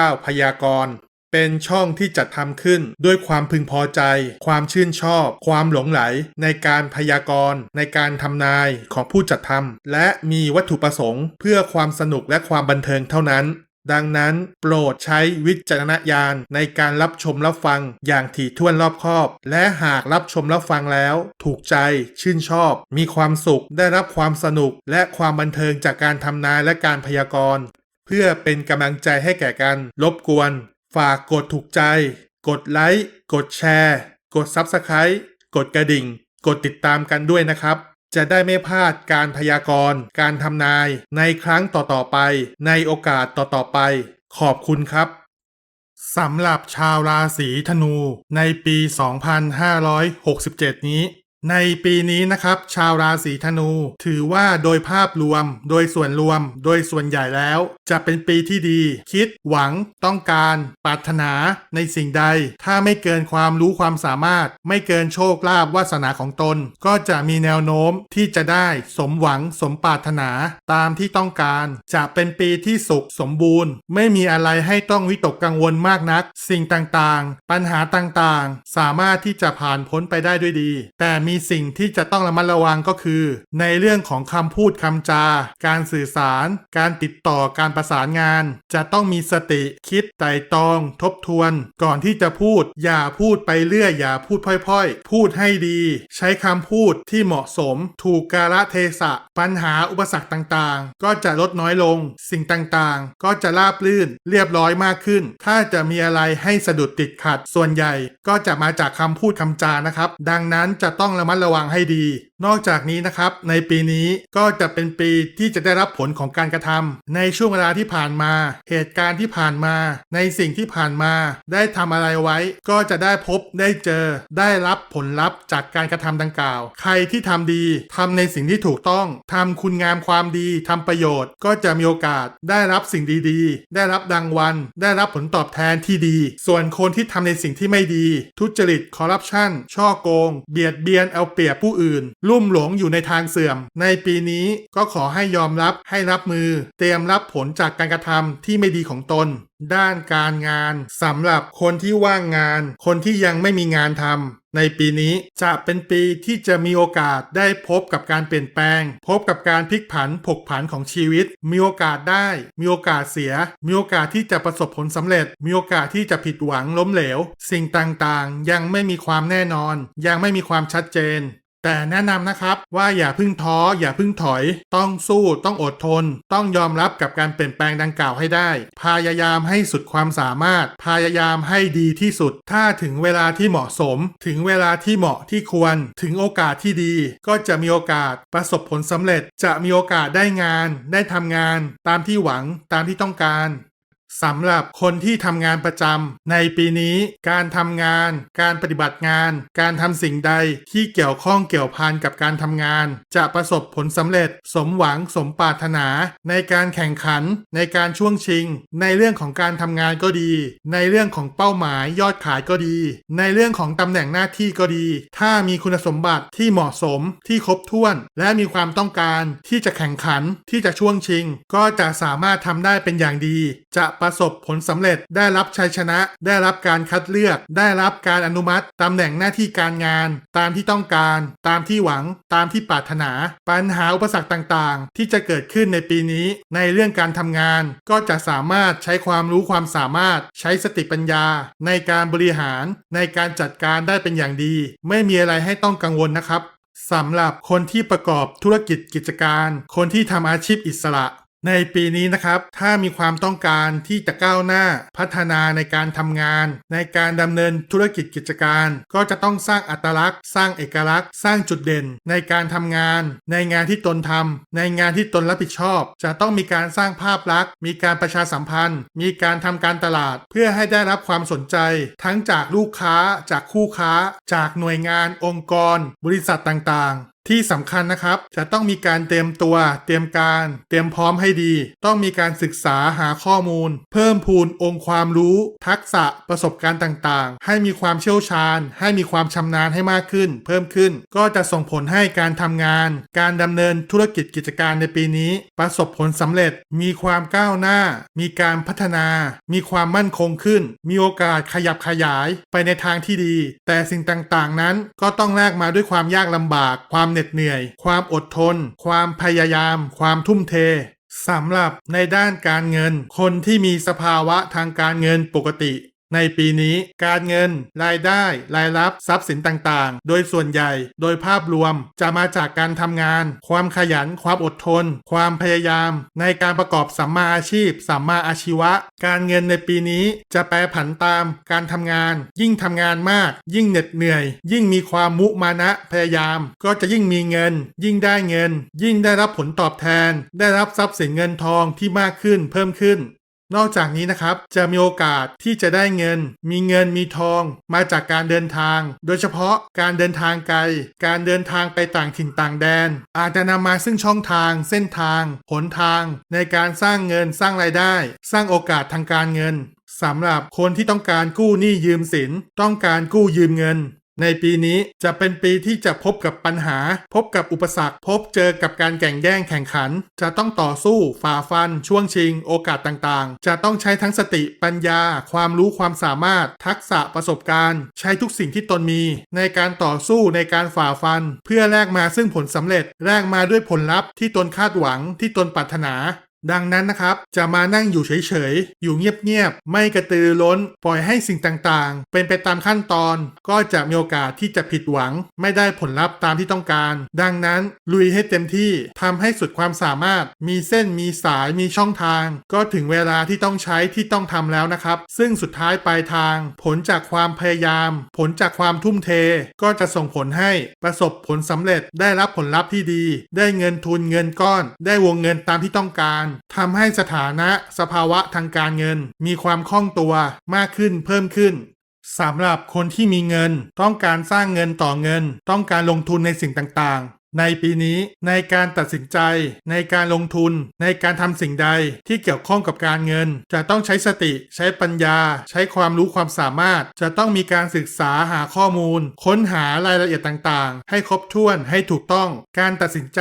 9 พยากรณ์ เป็นช่องที่จัดทำขึ้นด้วยความพึงพอใจ ความชื่นชอบ ความหลงไหล ในการพยากรณ์ ในการทำนายของผู้จัดทำและมีวัตถุประสงค์ เพื่อความสนุกและความบันเทิงเท่านั้นดังนั้นโปรดใช้วิจารณญาณในการรับชมรับฟังอย่างถี่ถ้วนรอบคอบ และหากรับชมรับฟังแล้ว ถูกใจชื่นชอบ มีความสุขได้รับความสนุกและความบันเทิงจากการทำนายและการพยากรณ์ เพื่อเป็นกำลังใจให้แก่กัน รบกวน ฝากกดถูกใจ กดไลค์ กดแชร์ กด Subscribe กดกระดิ่ง กดติดตามกันด้วยนะครับ จะได้ไม่พลาดการพยากรณ์ การทำนาย ในครั้งต่อๆไป ในโอกาสต่อๆไป ขอบคุณครับสำหรับชาวราศีธนูในปี 2567 นี้ ในปีนี้นะครับ ชาวราศีธนู ถือว่าโดยภาพรวม โดยส่วนรวม โดยส่วนใหญ่แล้ว จะเป็นปีที่ดี คิด หวัง ต้องการ ปรารถนา ในสิ่งใด ถ้าไม่เกินความรู้ความสามารถ ไม่เกินโชคลาภวาสนาของตน ก็จะมีแนวโน้มที่จะได้สมหวังสมปรารถนา ตามที่ต้องการ จะเป็นปีที่สุขสมบูรณ์ ไม่มีอะไรให้ต้องวิตกกังวลมากนัก สิ่งต่างๆ ปัญหาต่างๆ สามารถที่จะผ่านพ้นไปได้ด้วยดี แต่มีีสิ่งที่จะต้องระมัดระวังก็คือ ในเรื่องของคำพูดคำจา การสื่อสาร การติดต่อการประสานงาน จะต้องมีสติคิดไต่ตอง ทบทวน ก่อนที่จะพูด อย่าพูดไปเรื่อยอย่าพูดพร่อยๆ พูดให้ดี ใช้คำพูดที่เหมาะสม ถูกกาลเทศะ ปัญหาอุปสรรคต่างๆ ก็จะลดน้อยลง สิ่งต่างๆ ก็จะราบลื่น เรียบร้อยมากขึ้น ถ้าจะมีอะไรให้สะดุดติดขัด ส่วนใหญ่ก็จะมาจากคำพูดคำจานะครับ ดังนั้นจะต้องระมัดระวังให้ดี นอกจากนี้นะครับในปีนี้ก็จะเป็นปีที่จะได้รับผลของการกระทำในช่วงเวลาที่ผ่านมา เหตุการณ์ที่ผ่านมา ในสิ่งที่ผ่านมา ได้ทำอะไรไว้ ก็จะได้พบได้เจอ ได้รับผลลัพธ์จากการกระทำดังกล่าว ใครที่ทำดีทำในสิ่งที่ถูกต้องทำคุณงามความดีทำประโยชน์ ก็จะมีโอกาสได้รับสิ่งดีๆ ได้รับรางวัลได้รับผลตอบแทนที่ดี ส่วนคนที่ทำในสิ่งที่ไม่ดี ทุจริตคอร์รัปชันช่อโกง เบียดเบียนเอาเปรียบผู้อื่นลุุ่่มหลงอยู่ในทางเสื่อม ในปีนี้ก็ขอให้ยอมรับให้รับมือ เตรียมรับผลจากการกระทำที่ไม่ดีของตน ด้านการงานสำหรับคนที่ว่างงาน คนที่ยังไม่มีงานทำในปีนี้จะเป็นปีที่จะมีโอกาสได้พบกับการเปลี่ยนแปลง พบกับการพลิกผันผกผันของชีวิต มีโอกาสได้ มีโอกาสเสีย มีโอกาสที่จะประสบผลสำเร็จ มีโอกาสที่จะผิดหวังล้มเหลว สิ่งต่างๆ ยังไม่มีความแน่นอน ยังไม่มีความชัดเจน แต่แนะนำนะครับว่าอย่าพึ่งท้ออย่าพึ่งถอย ต้องสู้ต้องอดทน ต้องยอมรับกับการเปลี่ยนแปลงดังกล่าวให้ได้ พยายามให้สุดความสามารถ พยายามให้ดีที่สุด ถ้าถึงเวลาที่เหมาะสม ถึงเวลาที่เหมาะที่ควร ถึงโอกาสที่ดี ก็จะมีโอกาสประสบผลสำเร็จ จะมีโอกาสได้งาน ได้ทำงาน ตามที่หวังตามที่ต้องการ สำหรับคนที่ทำงานประจำในปีนี้การทำงาน การปฏิบัติงาน การทำสิ่งใดที่เกี่ยวข้องเกี่ยวพันกับการทำงาน จะประสบผลสำเร็จ สมหวังสมปรารถนา ในการแข่งขัน ในการช่วงชิง ในเรื่องของการทำงานก็ดี ในเรื่องของเป้าหมายยอดขายก็ดี ในเรื่องของตำแหน่งหน้าที่ก็ดี ถ้ามีคุณสมบัติที่เหมาะสมที่ครบถ้วน และมีความต้องการที่จะแข่งขันที่จะช่วงชิง ก็จะสามารถทำได้เป็นอย่างดี จะประสบผลสำเร็จ ได้รับชัยชนะ ได้รับการคัดเลือก ได้รับการอนุมัติตำแหน่งหน้าที่การงาน ตามที่ต้องการ ตามที่หวัง ตามที่ปรารถนา ปัญหาอุปสรรคต่างๆ ที่จะเกิดขึ้นในปีนี้ ในเรื่องการทำงาน ก็จะสามารถใช้ความรู้ความสามารถ ใช้สติปัญญา ในการบริหาร ในการจัดการได้เป็นอย่างดี ไม่มีอะไรให้ต้องกังวลนะครับสำหรับคนที่ประกอบธุรกิจกิจการ คนที่ทำอาชีพอิสระ ในปีนี้นะครับ ถ้ามีความต้องการที่จะก้าวหน้าพัฒนาในการทำงาน ในการดำเนินธุรกิจกิจการ ก็จะต้องสร้างอัตลักษณ์ สร้างเอกลักษณ์ สร้างจุดเด่น ในการทำงาน ในงานที่ตนทำในงานที่ตนรับผิดชอบ จะต้องมีการสร้างภาพลักษณ์ มีการประชาสัมพันธ์ มีการทำการตลาด เพื่อให้ได้รับความสนใจ ทั้งจากลูกค้า จากคู่ค้า จากหน่วยงาน องค์กร บริษัทต่างๆ ที่สำคัญนะครับ จะต้องมีการเตรียมตัว เตรียมการ เตรียมพร้อมให้ดี ต้องมีการศึกษาหาข้อมูล เพิ่มพูนองค์ความรู้ ทักษะประสบการณ์ต่างๆ ให้มีความเชี่ยวชาญ ให้มีความชำนาญให้มากขึ้น เพิ่มขึ้น ก็จะส่งผลให้การทำงาน การดำเนินธุรกิจกิจการในปีนี้ ประสบผลสำเร็จ มีความก้าวหน้า มีการพัฒนา มีความมั่นคงขึ้น มีโอกาสขยับขยายไปในทางที่ดี แต่สิ่งต่างๆนั้นก็ต้องแลกมาด้วยความยากลำบากความเหน็ดเหนื่อย ความอดทน ความพยายาม ความทุ่มเทสำหรับในด้านการเงิน คนที่มีสภาวะทางการเงินปกติ ในปีนี้การเงิน รายได้ รายรับทรัพย์สินต่างๆ โดยส่วนใหญ่ โดยภาพรวมจะมาจากการทำงาน ความขยัน ความอดทน ความพยายาม ในการประกอบสัมมาอาชีพ สัมมาอาชีวะ การเงินในปีนี้จะแปรผันตามการทำงาน ยิ่งทำงานมาก ยิ่งเหน็ดเหนื่อย ยิ่งมีความมุมานะพยายาม ก็จะยิ่งมีเงิน ยิ่งได้เงิน ยิ่งได้รับผลตอบแทน ได้รับทรัพย์สินเงินทองที่มากขึ้นเพิ่มขึ้น นอกจากนี้นะครับจะมีโอกาสที่จะได้เงิน มีเงินมีทอง มาจากการเดินทาง โดยเฉพาะการเดินทางไกล การเดินทางไปต่างถิ่นต่างแดน อาจจะนำมาซึ่งช่องทาง เส้นทาง หนทาง ในการสร้างเงินสร้างรายได้ สร้างโอกาสทางการเงินสำหรับคนที่ต้องการกู้หนี้ยืมสิน ต้องการกู้ยืมเงิน ในปีนี้จะเป็นปีที่จะพบกับปัญหา พบกับอุปสรรค พบเจอกับการแข่งแย่งแข่งขัน จะต้องต่อสู้ ฝ่าฟัน ช่วงชิง โอกาสต่างๆ จะต้องใช้ทั้งสติปัญญา ความรู้ความสามารถ ทักษะประสบการณ์ ใช้ทุกสิ่งที่ตนมี ในการต่อสู้ในการฝ่าฟัน เพื่อแลกมาซึ่งผลสำเร็จแลกมาด้วยผลลัพธ์ที่ตนคาดหวังที่ตนปรารถนา ดังนั้นนะครับ จะมานั่งอยู่เฉยๆ อยู่เงียบๆ ไม่กระตือร้น ปล่อยให้สิ่งต่างๆ เป็นไปตามขั้นตอน ก็จะมีโอกาสที่จะผิดหวัง ไม่ได้ผลลัพธ์ตามที่ต้องการ ดังนั้นลุยให้เต็มที่ทำให้สุดความสามารถ มีเส้นมีสายมีช่องทาง ก็ถึงเวลาที่ต้องใช้ที่ต้องทำแล้วนะครับ ซึ่งสุดท้ายปลายทาง ผลจากความพยายาม ผลจากความทุ่มเท ก็จะส่งผลให้ประสบผลสำเร็จ ได้รับผลลัพธ์ที่ดี ได้เงินทุนเงินก้อน ได้วงเงินตามที่ต้องการทำให้สถานะสภาวะทางการเงิน มีความคล่องตัวมากขึ้นเพิ่มขึ้นสำหรับคนที่มีเงินต้องการสร้างเงินต่อเงิน ต้องการลงทุนในสิ่งต่าง ในปีนี้ในการตัดสินใจ ในการลงทุน ในการทำสิ่งใดที่เกี่ยวข้องกับการเงิน จะต้องใช้สติ ใช้ปัญญา ใช้ความรู้ความสามารถ จะต้องมีการศึกษาหาข้อมูล ค้นหารายละเอียดต่างๆ ให้ครบถ้วนให้ถูกต้อง การตัดสินใจ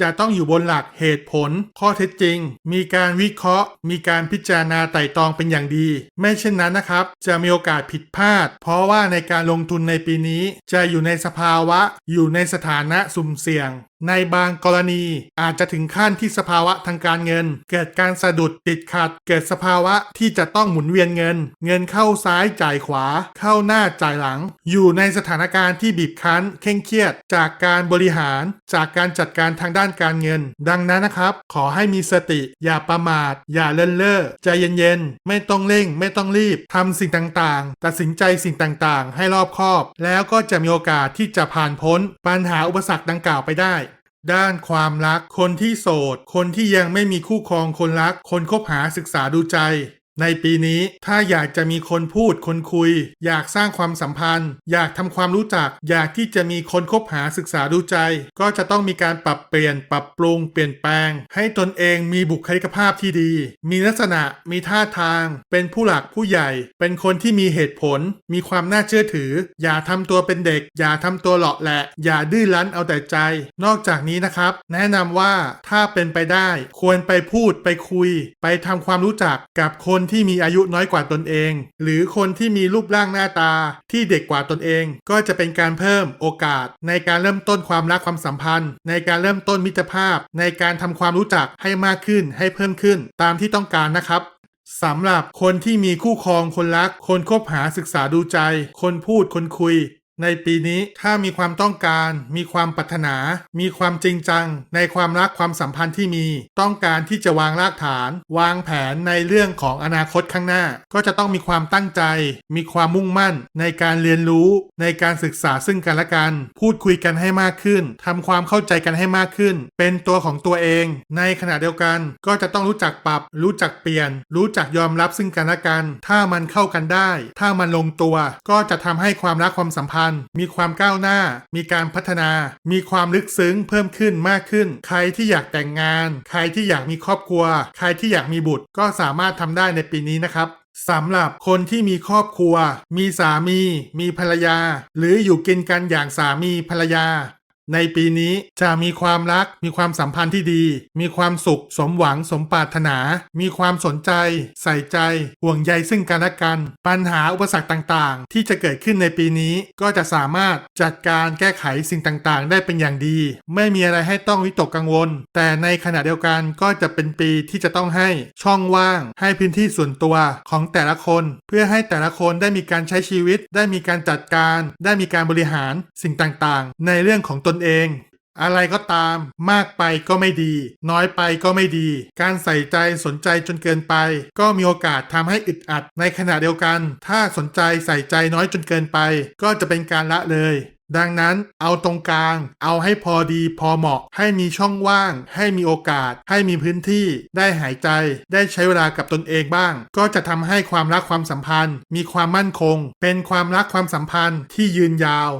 จะต้องอยู่บนหลักเหตุผล ข้อเท็จจริง มีการวิเคราะห์ มีการพิจารณาไต่ตรองเป็นอย่างดี ไม่เช่นนั้นนะครับ จะมีโอกาสผิดพลาด เพราะว่าในการลงทุนในปีนี้ จะอยู่ในสภาวะ อยู่ในสถานะสุ่มเสี่ยง yang ในบางกรณีอาจจะถึงขั้นที่สภาวะทางการเงิน เกิดการสะดุดติดขัด เกิดสภาวะที่จะต้องหมุนเวียนเงิน เงินเข้าซ้ายจ่ายขวา เข้าหน้าจ่ายหลัง อยู่ในสถานการณ์ที่บีบคั้นเคร่งเครียด จากการบริหาร จากการจัดการทางด้านการเงิน ดังนั้นนะครับ ขอให้มีสติ อย่าประมาท อย่าเลินเล่อใจเย็นๆไม่ต้องเร่ง ไม่ต้องรีบทำสิ่งต่างๆ ตัดสินใจสิ่งต่างๆ ให้รอบคอบ แล้วก็จะมีโอกาสที่จะผ่านพ้นปัญหาอุปสรรคดังกล่าวไปได้ ด้านความรัก คนที่โสด คนที่ยังไม่มีคู่ครองคนรัก คนคบหาศึกษาดูใจ ในปีนี้ถ้าอยากจะมีคนพูดคนคุย อยากสร้างความสัมพันธ์ อยากทำความรู้จัก อยากที่จะมีคนคบหาศึกษาดูใจ ก็จะต้องมีการปรับเปลี่ยน ปรับปรุงเปลี่ยนแปลง ให้ตนเองมีบุคลิกภาพที่ดี มีลักษณะมีท่าทาง เป็นผู้หลักผู้ใหญ่ เป็นคนที่มีเหตุผล มีความน่าเชื่อถือ อย่าทำตัวเป็นเด็ก อย่าทำตัวหลาะแหละ อย่าดื้อรั้นเอาแต่ใจ นอกจากนี้นะครับ แนะนำว่าถ้าเป็นไปได้ ควรไปพูดไปคุย ไปทำความรู้จักกับคนที่มีอายุน้อยกว่าตนเอง หรือคนที่มีรูปร่างหน้าตาที่เด็กกว่าตนเอง ก็จะเป็นการเพิ่มโอกาส ในการเริ่มต้นความรักความสัมพันธ์ ในการเริ่มต้นมิตรภาพ ในการทำความรู้จักให้มากขึ้นให้เพิ่มขึ้น ตามที่ต้องการนะครับสำหรับคนที่มีคู่ครองคนรัก คนคบหาศึกษาดูใจ คนพูดคนคุย ในปีนี้ถ้ามีความต้องการ มีความปรารถนา มีความจริงจัง ในความรักความสัมพันธ์ที่มี ต้องการที่จะวางรากฐาน วางแผนในเรื่องของอนาคตข้างหน้า ก็จะต้องมีความตั้งใจ มีความมุ่งมั่น ในการเรียนรู้ ในการศึกษาซึ่งกันและกัน พูดคุยกันให้มากขึ้นทำความเข้าใจกันให้มากขึ้น เป็นตัวของตัวเอง ในขณะเดียวกัน ก็จะต้องรู้จักปรับ รู้จักเปลี่ยน รู้จักยอมรับซึ่งกันและกัน ถ้ามันเข้ากันได้ ถ้ามันลงตัว ก็จะทำให้ความรักความสัมพันธ์พันธ์มีความก้าวหน้า มีการพัฒนา มีความลึกซึ้งเพิ่มขึ้นมากขึ้น ใครที่อยากแต่งงาน ใครที่อยากมีครอบครัว ใครที่อยากมีบุตรก็สามารถทำได้ในปีนี้นะครับสำหรับคนที่มีครอบครัว มีสามี มีภรรยา หรืออยู่กินกันอย่างสามีภรรยา ในปีนี้จะมีความรัก มีความสัมพันธ์ที่ดี มีความสุข สมหวัง สมปรารถนา มีความสนใจ ใส่ใจ ห่วงใยซึ่งกันและกัน ปัญหาอุปสรรคต่างๆ ที่จะเกิดขึ้นในปีนี้ ก็จะสามารถจัดการแก้ไขสิ่งต่างๆ ได้เป็นอย่างดี ไม่มีอะไรให้ต้องวิตกกังวล แต่ในขณะเดียวกันก็จะเป็นปีที่จะต้องให้ช่องว่าง ให้พื้นที่ส่วนตัวของแต่ละคน เพื่อให้แต่ละคนได้มีการใช้ชีวิต ได้มีการจัดการ ได้มีการบริหารสิ่งต่างๆ ในเรื่องของตนเอง อะไรก็ตาม มากไปก็ไม่ดี น้อยไปก็ไม่ดี การใส่ใจสนใจจนเกินไป ก็มีโอกาสทำให้อึดอัด ในขณะเดียวกัน ถ้าสนใจใส่ใจน้อยจนเกินไป ก็จะเป็นการละเลยดังนั้นเอาตรงกลาง เอาให้พอดีพอเหมาะ ให้มีช่องว่าง ให้มีโอกาส ให้มีพื้นที่ ได้หายใจ ได้ใช้เวลากับตนเองบ้าง ก็จะทำให้ความรักความสัมพันธ์ มีความมั่นคง เป็นความรักความสัมพันธ์ที่ยืนยาว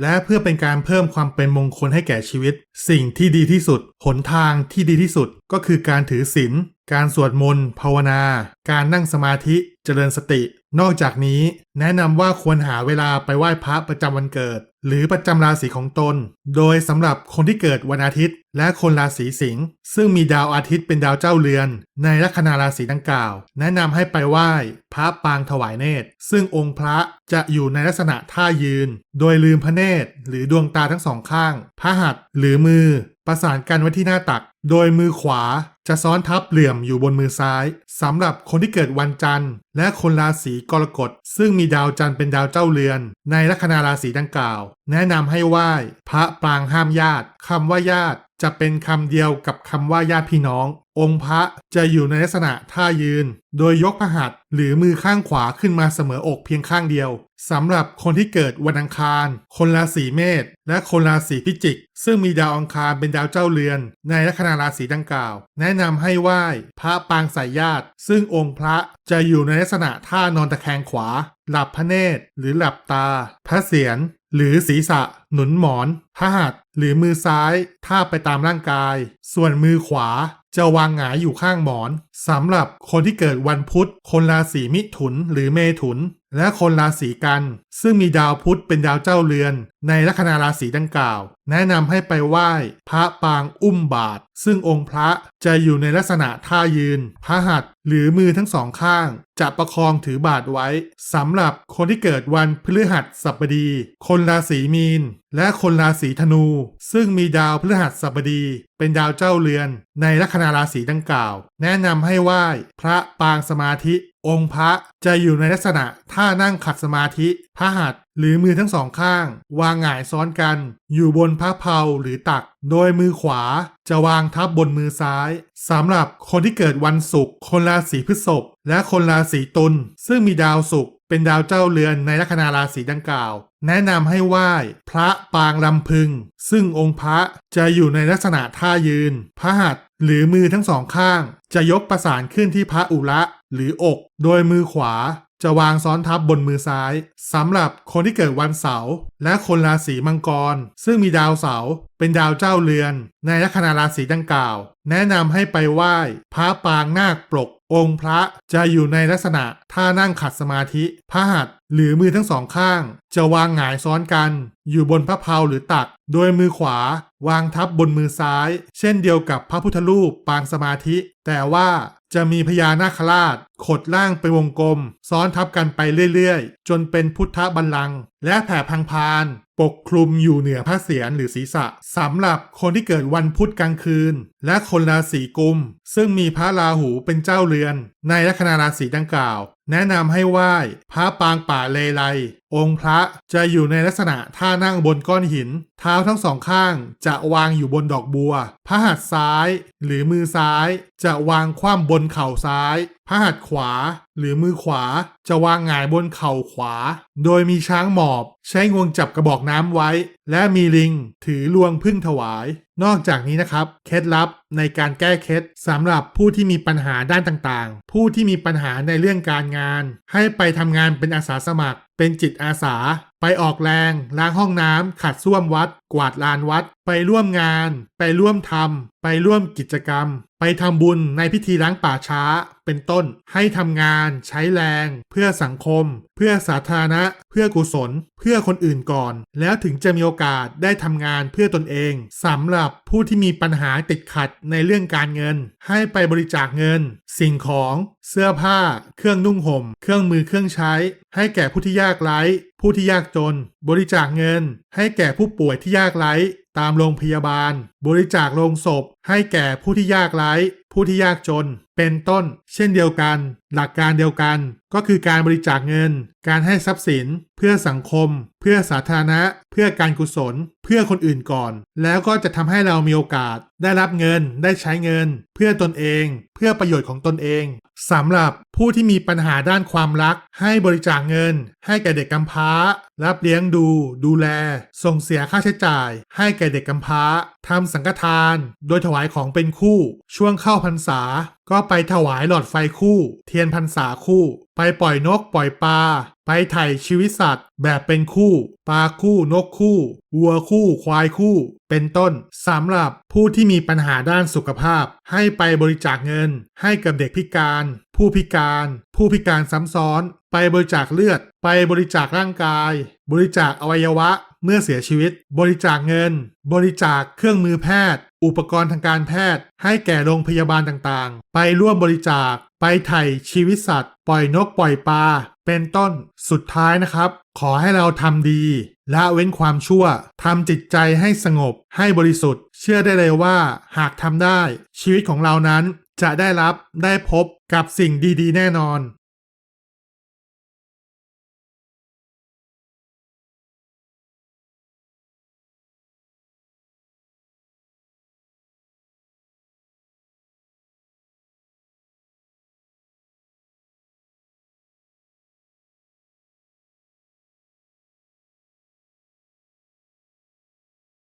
และเพื่อเป็นการเพิ่มความเป็นมงคลให้แก่ชีวิต สิ่งที่ดีที่สุด หนทางที่ดีที่สุด ก็คือการถือศีล การสวดมนต์ ภาวนา การนั่งสมาธิเจริญสติ นอกจากนี้ แนะนำว่าควรหาเวลาไปไหว้พระประจำวันเกิด หรือประจำราศีของตน โดยสำหรับคนที่เกิดวันอาทิตย์ และคนราศีสิงห์ซึ่งมีดาวอาทิตย์เป็นดาวเจ้าเรือน ในลัคนาราศีดังกล่าว แนะนำให้ไปไหว้ พระปางถวายเนตร ซึ่งองค์พระจะอยู่ในลักษณะท่ายืน โดยลืมพระเนตร หรือดวงตาทั้งสองข้าง พระหัตถ์หรือมือ ประสานกันไว้ที่หน้าตัก โดยมือขวาจะซ้อนทับเหลี่ยมอยู่บนมือซ้ายสำหรับคนที่เกิดวันจันทร์ และคนราศีกรกฎซึ่งมีดาวจันทร์เป็นดาวเจ้าเรือน ในลัคนาราศีดังกล่าว แนะนำให้ไหว้พระปรางห้ามญาติคำว่าญาติจะเป็นคำเดียวกับคำว่าญาติพี่น้อง องค์พระจะอยู่ในลักษณะท่ายืน โดยยกพระหัตถ์หรือมือข้างขวาขึ้นมาเสมออกเพียงข้างเดียวสำหรับคนที่เกิดวันอังคาร คนราศีเมษและคนราศีพิจิก ซึ่งมีดาวอังคารเป็นดาวเจ้าเรือน ในลัคนาราศีดังกล่าว แนะนำให้ไหว้พระปางสายญาติ ซึ่งองค์พระจะอยู่ในลักษณะท่านอนตะแคงขวา หลับพระเนตร หรือหลับตา พระเศียรหรือศีรษะ หนุนหมอนพระหัตถ์หรือมือซ้ายท่าไปตามร่างกาย ส่วนมือขวา จะวางหงายอยู่ข้างหมอนสำหรับคนที่เกิดวันพุธ คนราศีมิถุนหรือเมถุน และคนราศีกัน ซึ่งมีดาวพุธเป็นดาวเจ้าเรือน ในลัคนาราศีดังกล่าว แนะนำให้ไปไหว้ พระปางอุ้มบาท ซึ่งองค์พระจะอยู่ในลักษณะท่ายืน พระหัตถ์หรือมือทั้งสองข้าง จะประคองถือบาทไว้สำหรับคนที่เกิดวันพฤหัสบดี คนราศีมีน และคนราศีธนู ซึ่งมีดาวพฤหัสบดี เป็นดาวเจ้าเรือน ในลัคนาราศีดังกล่าว แนะนำให้ไหว้ พระปางสมาธิ องค์พระจะอยู่ในลักษณะท่านั่งขัดสมาธิพระหัตถ์หรือมือทั้งสองข้าง วางหงายซ้อนกัน อยู่บนพระเพลาหรือตัก โดยมือขวาจะวางทับบนมือซ้ายสำหรับคนที่เกิดวันศุกร์คนราศีพฤษภและคนราศีตุลซึ่งมีดาวศุกร์ เป็นดาวเจ้าเรือนในลัคนาราศีดังกล่าว แนะนำให้ไหว้พระปางลำพึง ซึ่งองค์พระจะอยู่ในลักษณะท่ายืน พระหัตถ์หรือมือทั้งสองข้าง จะยกประสานขึ้นที่พระอุระหรืออก โดยมือขวาจะวางซ้อนทับบนมือซ้ายสำหรับคนที่เกิดวันเสาร์และคนราศีมังกร ซึ่งมีดาวเสาร์เป็นดาวเจ้าเรือน ในลัคนาราศีดังกล่าว แนะนำให้ไปไหว้พระปางนาคปลก องค์พระจะอยู่ในลักษณะท่านั่งขัดสมาธิพระหัตถ์ หรือมือทั้งสองข้าง จะวางหงายซ้อนกัน อยู่บนพระเพลาหรือตัก โดยมือขวา วางทับบนมือซ้าย เช่นเดียวกับพระพุทธรูปปางสมาธิ แต่ว่าจะมีพญานาคราช ขดล่างเป็นวงกลม ซ้อนทับกันไปเรื่อยๆ จนเป็นพุทธบัลลังก์และแผ่พังพาน ปกคลุมอยู่เหนือพระเศียรหรือศีรษะสำหรับคนที่เกิดวันพุธกลางคืน และคนราศีกุม ซึ่งมีพระราหูเป็นเจ้าเรือน ในลัคนาราศีดังกล่าว แนะนำให้ไหว้พระปางป่าเลไลองค์พระจะอยู่ในลักษณะท่านั่งบนก้อนหิน เท้าทั้งสองข้างจะวางอยู่บนดอกบัว พระหัตถ์ซ้าย หรือมือซ้าย จะวางคว่ำบนเข่าซ้าย พระหัตถ์ขวา หรือมือขวา จะวางหงายบนเข่าขวา โดยมีช้างหมอบ ใช้งวงจับกระบอกน้ำไว้ และมีลิง ถือลวงพึ่งถวาย นอกจากนี้นะครับเคล็ดลับในการแก้เคล็ดสำหรับผู้ที่มีปัญหาด้านต่างๆ ผู้ที่มีปัญหาในเรื่องการงาน ให้ไปทำงานเป็นอาสาสมัคร เป็นจิตอาสา ไปออกแรงล้างห้องน้ำขัดส้วมวัด กวาดลานวัด ไปร่วมงาน ไปร่วมทำไปร่วมกิจกรรม ไปทำบุญในพิธีล้างป่าช้าเป็นต้น ให้ทำงาน ใช้แรง เพื่อสังคม เพื่อสาธารณะ เพื่อกุศล เพื่อคนอื่นก่อน แล้วถึงจะมีโอกาสได้ทำงานเพื่อตนเองสำหรับผู้ที่มีปัญหาติดขัดในเรื่องการเงิน ให้ไปบริจาคเงิน สิ่งของ เสื้อผ้า เครื่องนุ่งห่ม เครื่องมือเครื่องใช้ ให้แก่ผู้ที่ยากไร้ ผู้ที่ยากจน บริจาคเงิน ให้แก่ผู้ป่วยที่ยากไร้ ตามโรงพยาบาล บริจาคโลงศพ ให้แก่ผู้ที่ยากไร้ ผู้ที่ยากจน เป็นต้น เช่นเดียวกัน หลักการเดียวกัน ก็คือการบริจาคเงิน การให้ทรัพย์สิน เพื่อสังคม เพื่อสาธารณะ เพื่อการกุศล เพื่อคนอื่นก่อน แล้วก็จะทำให้เรามีโอกาส ได้รับเงิน ได้ใช้เงิน เพื่อตนเอง เพื่อประโยชน์ของตนเองสำหรับผู้ที่มีปัญหาด้านความรัก ให้บริจาคเงิน ให้แก่เด็กกำพร้า รับเลี้ยงดู ดูแล ส่งเสียค่าใช้จ่าย ให้แก่เด็กกำพร้าทำสังฆทาน โดยถวายของเป็นคู่ ช่วงเข้าพรรษา ก็ไปถวายหลอดไฟคู่ เทียนพรรษาคู่ ไปปล่อยนกปล่อยปลา ไปไถ่ชีวิตสัตว์ แบบเป็นคู่ ปลาคู่นกคู่ วัวคู่ ควายคู่ เป็นต้นสำหรับผู้ที่มีปัญหาด้านสุขภาพ ให้ไปบริจาคเงิน ให้กับเด็กพิการ ผู้พิการ ผู้พิการซ้ำซ้อน ไปบริจาคเลือด ไปบริจาคร่างกาย บริจาคอวัยวะ เมื่อเสียชีวิต บริจาคเงิน บริจาคเครื่องมือแพทย์ อุปกรณ์ทางการแพทย์ ให้แก่โรงพยาบาลต่างๆ ไปร่วมบริจาค ไปไถ่ชีวิตสัตว์ ปล่อยนกปล่อยปลา เป็นต้น สุดท้ายนะครับ ขอให้เราทำดีละเว้นความชั่วทำจิตใจให้สงบ ให้บริสุทธิ์ เชื่อได้เลยว่า หากทำได้ ชีวิตของเรานั้นจะได้รับได้พบกับสิ่งดีๆ แน่นอน